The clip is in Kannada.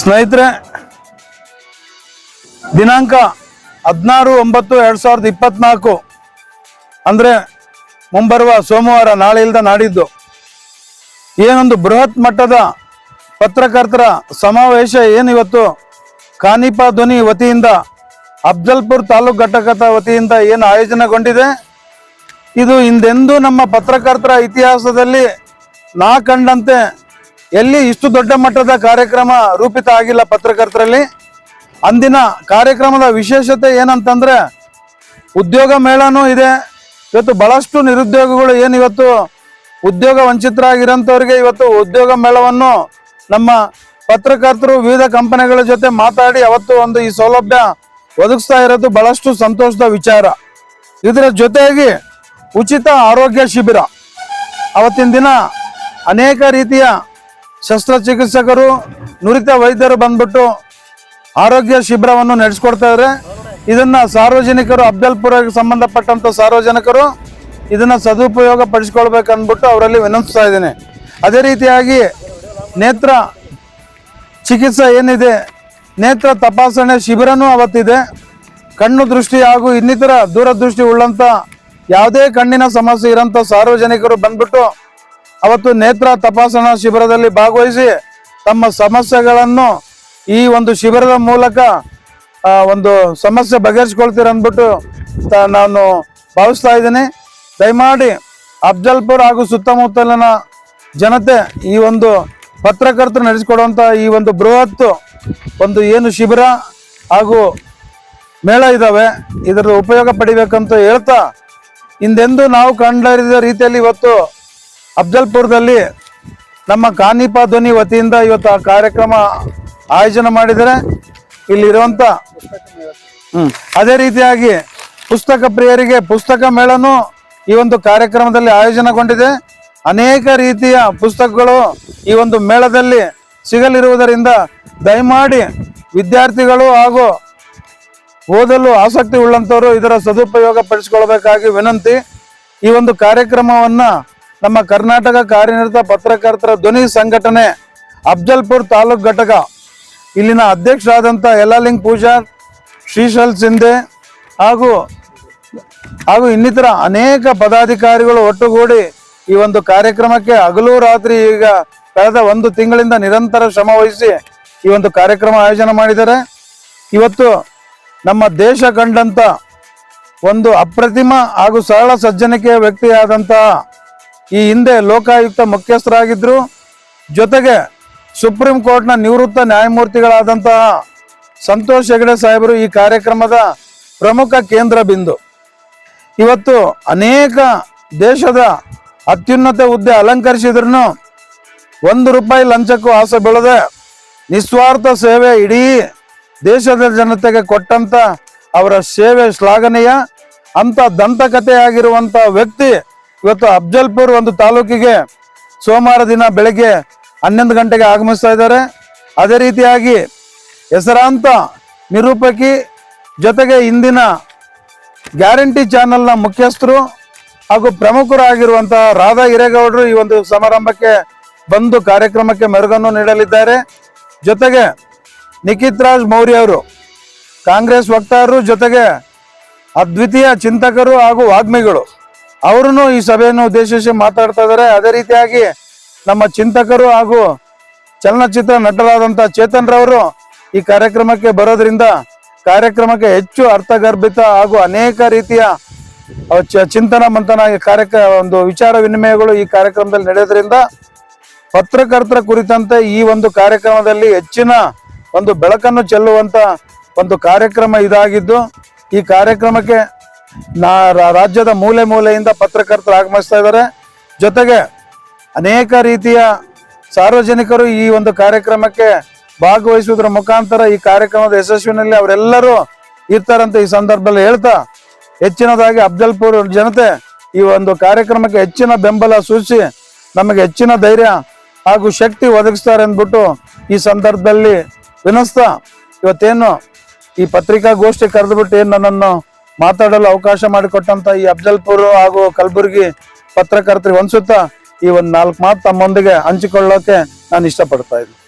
ಸ್ನೇಹಿತರೆ, ದಿನಾಂಕ ಹದಿನಾರು ಒಂಬತ್ತು ಎರಡು ಸಾವಿರದ ಇಪ್ಪತ್ನಾಲ್ಕು, ಅಂದರೆ ಮುಂಬರುವ ಸೋಮವಾರ, ನಾಳೆ ಇಲ್ದ ನಾಡಿದ್ದು, ಏನೊಂದು ಬೃಹತ್ ಮಟ್ಟದ ಪತ್ರಕರ್ತರ ಸಮಾವೇಶ ಏನಿವತ್ತು? ಕಾನಿಪ ಧ್ವನಿ ವತಿಯಿಂದ ಅಫ್ಜಲ್ಪುರ್ ತಾಲೂಕು ಘಟಕದ ವತಿಯಿಂದ ಏನು ಆಯೋಜನೆಗೊಂಡಿದೆ? ಇದು ಹಿಂದೆಂದೂ ನಮ್ಮ ಪತ್ರಕರ್ತರ ಇತಿಹಾಸದಲ್ಲಿ ನಾ ಕಂಡಂತೆ ಎಲ್ಲಿ ಇಷ್ಟು ದೊಡ್ಡ ಮಟ್ಟದ ಕಾರ್ಯಕ್ರಮ ರೂಪಿತ ಆಗಿಲ್ಲ ಪತ್ರಕರ್ತರಲ್ಲಿ? ಅಂದಿನ ಕಾರ್ಯಕ್ರಮದ ವಿಶೇಷತೆ ಏನಂತಂದ್ರೆ, ಉದ್ಯೋಗ ಮೇಳನೂ ಇದೆ. ಇವತ್ತು ಬಹಳಷ್ಟು ನಿರುದ್ಯೋಗಗಳು ಏನು ಇವತ್ತು ಉದ್ಯೋಗ ವಂಚಿತರಾಗಿರೋಂಥವ್ರಿಗೆ ಇವತ್ತು ಉದ್ಯೋಗ ಮೇಳವನ್ನು ನಮ್ಮ ಪತ್ರಕರ್ತರು ವಿವಿಧ ಕಂಪನಿಗಳ ಜೊತೆ ಮಾತಾಡಿ ಅವತ್ತು ಒಂದು ಈ ಸೌಲಭ್ಯ ಒದಗಿಸ್ತಾ ಇರೋದು ಬಹಳಷ್ಟು ಸಂತೋಷದ ವಿಚಾರ. ಇದರ ಜೊತೆಯಾಗಿ ಉಚಿತ ಆರೋಗ್ಯ ಶಿಬಿರ. ಅವತ್ತಿನ ದಿನ ಅನೇಕ ರೀತಿಯ ಶಸ್ತ್ರಚಿಕಿತ್ಸಕರು, ನುರಿತ ವೈದ್ಯರು ಬಂದ್ಬಿಟ್ಟು ಆರೋಗ್ಯ ಶಿಬಿರವನ್ನು ನಡೆಸ್ಕೊಡ್ತಾ ಇದ್ದಾರೆ ಇದನ್ನ ಸಾರ್ವಜನಿಕರು ಅಫ್ಜಲ್ಪುರಕ್ಕೆ ಸಂಬಂಧಪಟ್ಟಂತ ಸಾರ್ವಜನಿಕರು ಇದನ್ನ ಸದುಪಯೋಗ ಪಡಿಸ್ಕೊಳ್ಬೇಕು ಅಂದ್ಬಿಟ್ಟು ಅವರಲ್ಲಿ ವಿನಂತಿಸ್ತಾ ಇದ್ದೇನೆ. ಅದೇ ರೀತಿಯಾಗಿ ನೇತ್ರ ಚಿಕಿತ್ಸೆ ಏನಿದೆ, ನೇತ್ರ ತಪಾಸಣೆ ಶಿಬಿರನೂ ಅವತ್ತಿದೆ. ಕಣ್ಣು ದೃಷ್ಟಿ ಹಾಗೂ ಇನ್ನಿತರ ದೂರದೃಷ್ಟಿ ಉಳ್ಳಂತ ಯಾವುದೇ ಕಣ್ಣಿನ ಸಮಸ್ಯೆ ಇರೋಂಥ ಸಾರ್ವಜನಿಕರು ಬಂದ್ಬಿಟ್ಟು ಅವತ್ತು ನೇತ್ರ ತಪಾಸಣಾ ಶಿಬಿರದಲ್ಲಿ ಭಾಗವಹಿಸಿ ತಮ್ಮ ಸಮಸ್ಯೆಗಳನ್ನು ಈ ಒಂದು ಶಿಬಿರದ ಮೂಲಕ ಒಂದು ಸಮಸ್ಯೆ ಬಗೆಹರಿಸ್ಕೊಳ್ತೀರ ಅಂದ್ಬಿಟ್ಟು ನಾನು ಭಾವಿಸ್ತಾ ಇದ್ದೀನಿ. ದಯಮಾಡಿ ಅಫ್ಜಲ್ಪುರ್ ಹಾಗೂ ಸುತ್ತಮುತ್ತಲಿನ ಜನತೆ ಈ ಒಂದು ಪತ್ರಕರ್ತರು ನಡೆಸಿಕೊಡುವಂತ ಈ ಒಂದು ಬೃಹತ್ ಒಂದು ಏನು ಶಿಬಿರ ಹಾಗೂ ಮೇಳ ಇದ್ದಾವೆ ಇದರ ಉಪಯೋಗ ಪಡಿಬೇಕಂತ ಹೇಳ್ತಾ, ಹಿಂದೆಂದು ನಾವು ಕಂಡರಿದ ರೀತಿಯಲ್ಲಿ ಇವತ್ತು ಅಫ್ಜಲ್ಪುರದಲ್ಲಿ ನಮ್ಮ ಕಾನಿಪ ಧ್ವನಿ ವತಿಯಿಂದ ಇವತ್ತು ಆ ಕಾರ್ಯಕ್ರಮ ಆಯೋಜನೆ ಮಾಡಿದರೆ ಇಲ್ಲಿರುವಂತ, ಹ್ಮ್, ಅದೇ ರೀತಿಯಾಗಿ ಪುಸ್ತಕ ಪ್ರಿಯರಿಗೆ ಪುಸ್ತಕ ಮೇಳನು ಈ ಒಂದು ಕಾರ್ಯಕ್ರಮದಲ್ಲಿ ಆಯೋಜನೆಗೊಂಡಿದೆ. ಅನೇಕ ರೀತಿಯ ಪುಸ್ತಕಗಳು ಈ ಒಂದು ಮೇಳದಲ್ಲಿ ಸಿಗಲಿರುವುದರಿಂದ ದಯಮಾಡಿ ವಿದ್ಯಾರ್ಥಿಗಳು ಹಾಗೂ ಓದಲು ಆಸಕ್ತಿ ಉಳ್ಳಂಥವರು ಇದರ ಸದುಪಯೋಗ ಪಡಿಸಿಕೊಳ್ಬೇಕಾಗಿ ವಿನಂತಿ. ಈ ಒಂದು ಕಾರ್ಯಕ್ರಮವನ್ನ ನಮ್ಮ ಕರ್ನಾಟಕ ಕಾರ್ಯನಿರತ ಪತ್ರಕರ್ತರ ಧ್ವನಿ ಸಂಘಟನೆ ಅಫ್ಜಲ್ಪುರ್ ತಾಲೂಕ್ ಘಟಕ. ಇಲ್ಲಿನ ಅಧ್ಯಕ್ಷರಾದಂಥ ಯಲಾಲಿಂಗ್ ಪೂಜಾರ್, ಶ್ರೀಶಲ್ ಸಿಂಧೆ ಹಾಗೂ ಹಾಗೂ ಇನ್ನಿತರ ಅನೇಕ ಪದಾಧಿಕಾರಿಗಳು ಒಟ್ಟುಗೂಡಿ ಈ ಒಂದು ಕಾರ್ಯಕ್ರಮಕ್ಕೆ ಹಗಲು ರಾತ್ರಿ ಈಗ ಕಳೆದ ಒಂದು ತಿಂಗಳಿಂದ ನಿರಂತರ ಶ್ರಮ ವಹಿಸಿ ಈ ಒಂದು ಕಾರ್ಯಕ್ರಮ ಆಯೋಜನೆ ಮಾಡಿದ್ದಾರೆ. ಇವತ್ತು ನಮ್ಮ ದೇಶ ಕಂಡಂತ ಒಂದು ಅಪ್ರತಿಮ ಹಾಗೂ ಸರಳ ಸಜ್ಜನಿಕೆಯ ವ್ಯಕ್ತಿಯಾದಂತಹ ಈ ಹಿಂದೆ ಲೋಕಾಯುಕ್ತ ಮುಖ್ಯಸ್ಥರಾಗಿದ್ದರು ಜೊತೆಗೆ ಸುಪ್ರೀಂ ಕೋರ್ಟ್ನ ನಿವೃತ್ತ ನ್ಯಾಯಮೂರ್ತಿಗಳಾದಂತಹ ಸಂತೋಷ್ ಹೆಗಡೆ ಸಾಹೇಬರು ಈ ಕಾರ್ಯಕ್ರಮದ ಪ್ರಮುಖ ಕೇಂದ್ರ ಬಿಂದು. ಇವತ್ತು ಅನೇಕ ದೇಶದ ಅತ್ಯುನ್ನತ ಹುದ್ದೆ ಅಲಂಕರಿಸಿದ್ರು ಒಂದು ರೂಪಾಯಿ ಲಂಚಕ್ಕೂ ಆಸೆ ಬೆಳೆದೆ ನಿಸ್ವಾರ್ಥ ಸೇವೆ ಇಡೀ ದೇಶದ ಜನತೆಗೆ ಕೊಟ್ಟಂತ ಅವರ ಸೇವೆ ಶ್ಲಾಘನೀಯ. ಅಂತ ದಂತಕಥೆಯಾಗಿರುವಂತ ವ್ಯಕ್ತಿ ಇವತ್ತು ಅಫ್ಜಲ್ಪುರ್ ಒಂದು ತಾಲೂಕಿಗೆ ಸೋಮವಾರ ದಿನ ಬೆಳಗ್ಗೆ ಹನ್ನೊಂದು ಗಂಟೆಗೆ ಆಗಮಿಸ್ತಾ ಇದ್ದಾರೆ. ಅದೇ ರೀತಿಯಾಗಿ ಹೆಸರಾಂತ ನಿರೂಪಕಿ ಜೊತೆಗೆ ಇಂದಿನ ಗ್ಯಾರಂಟಿ ಚಾನೆಲ್ನ ಮುಖ್ಯಸ್ಥರು ಹಾಗೂ ಪ್ರಮುಖರಾಗಿರುವಂತಹ ರಾಧಾ ಹಿರೇಗೌಡರು ಈ ಒಂದು ಸಮಾರಂಭಕ್ಕೆ ಬಂದು ಕಾರ್ಯಕ್ರಮಕ್ಕೆ ಮೆರುಗನ್ನು ನೀಡಲಿದ್ದಾರೆ. ಜೊತೆಗೆ ನಿಖಿತ್ ರಾಜ್ ಮೌರ್ಯ ಅವರು, ಕಾಂಗ್ರೆಸ್ ವಕ್ತಾರರು ಜೊತೆಗೆ ಅದ್ವಿತೀಯ ಚಿಂತಕರು ಹಾಗೂ ವಾಗ್ಮಿಗಳು. ಅವರು ಈ ಸಭೆಯನ್ನು ಉದ್ದೇಶಿಸಿ ಮಾತಾಡ್ತಾ ಇದ್ದಾರೆ. ಅದೇ ರೀತಿಯಾಗಿ ನಮ್ಮ ಚಿಂತಕರು ಹಾಗೂ ಚಲನಚಿತ್ರ ನಟರಾದಂಥ ಚೇತನ್ ರವರು ಈ ಕಾರ್ಯಕ್ರಮಕ್ಕೆ ಬರೋದ್ರಿಂದ ಕಾರ್ಯಕ್ರಮಕ್ಕೆ ಹೆಚ್ಚು ಅರ್ಥಗರ್ಭಿತ ಹಾಗೂ ಅನೇಕ ರೀತಿಯ ಚಿಂತನ ಮಂಥನ ಈ ಕಾರ್ಯಕ್ರ ಒಂದು ವಿಚಾರ ವಿನಿಮಯಗಳು ಈ ಕಾರ್ಯಕ್ರಮದಲ್ಲಿ ನಡೆಯೋದ್ರಿಂದ ಪತ್ರಕರ್ತರ ಕುರಿತಂತೆ ಈ ಒಂದು ಕಾರ್ಯಕ್ರಮದಲ್ಲಿ ಹೆಚ್ಚಿನ ಒಂದು ಬೆಳಕನ್ನು ಚೆಲ್ಲುವಂತ ಒಂದು ಕಾರ್ಯಕ್ರಮ ಇದಾಗಿದ್ದು, ಈ ಕಾರ್ಯಕ್ರಮಕ್ಕೆ ನಾ ರಾಜ್ಯದ ಮೂಲೆ ಮೂಲೆಯಿಂದ ಪತ್ರಕರ್ತರು ಆಗಮಿಸ್ತಾ ಇದ್ದಾರೆ. ಜೊತೆಗೆ ಅನೇಕ ರೀತಿಯ ಸಾರ್ವಜನಿಕರು ಈ ಒಂದು ಕಾರ್ಯಕ್ರಮಕ್ಕೆ ಭಾಗವಹಿಸುವುದರ ಮುಖಾಂತರ ಈ ಕಾರ್ಯಕ್ರಮದ ಯಶಸ್ವಿನಲ್ಲಿ ಅವರೆಲ್ಲರೂ ಇರ್ತಾರಂತ ಈ ಸಂದರ್ಭದಲ್ಲಿ ಹೇಳ್ತಾ, ಹೆಚ್ಚಿನದಾಗಿ ಅಫ್ಜಲ್ಪುರ್ ಜನತೆ ಈ ಒಂದು ಕಾರ್ಯಕ್ರಮಕ್ಕೆ ಹೆಚ್ಚಿನ ಬೆಂಬಲ ಸೂಚಿಸಿ ನಮಗೆ ಹೆಚ್ಚಿನ ಧೈರ್ಯ ಹಾಗೂ ಶಕ್ತಿ ಒದಗಿಸ್ತಾರೆ ಅಂದ್ಬಿಟ್ಟು ಈ ಸಂದರ್ಭದಲ್ಲಿ ವಿನಸ್ತಾ, ಇವತ್ತೇನು ಈ ಪತ್ರಿಕಾಗೋಷ್ಠಿ ಕರೆದುಬಿಟ್ಟು ಏನು ನನ್ನನ್ನು ಮಾತಾಡಲು ಅವಕಾಶ ಮಾಡಿಕೊಟ್ಟಂತ ಈ ಅಫ್ಜಲ್ಪುರ್ ಹಾಗೂ ಕಲಬುರಗಿ ಪತ್ರಕರ್ತರಿಗೆ ಹೊಂದಿಸುತ್ತಾ ಈ ಒಂದು ನಾಲ್ಕು ಮಾತು ತಮ್ಮೊಂದಿಗೆ ಹಂಚಿಕೊಳ್ಳೋಕೆ ನಾನು ಇಷ್ಟಪಡ್ತಾ ಇದ್ದೀನಿ.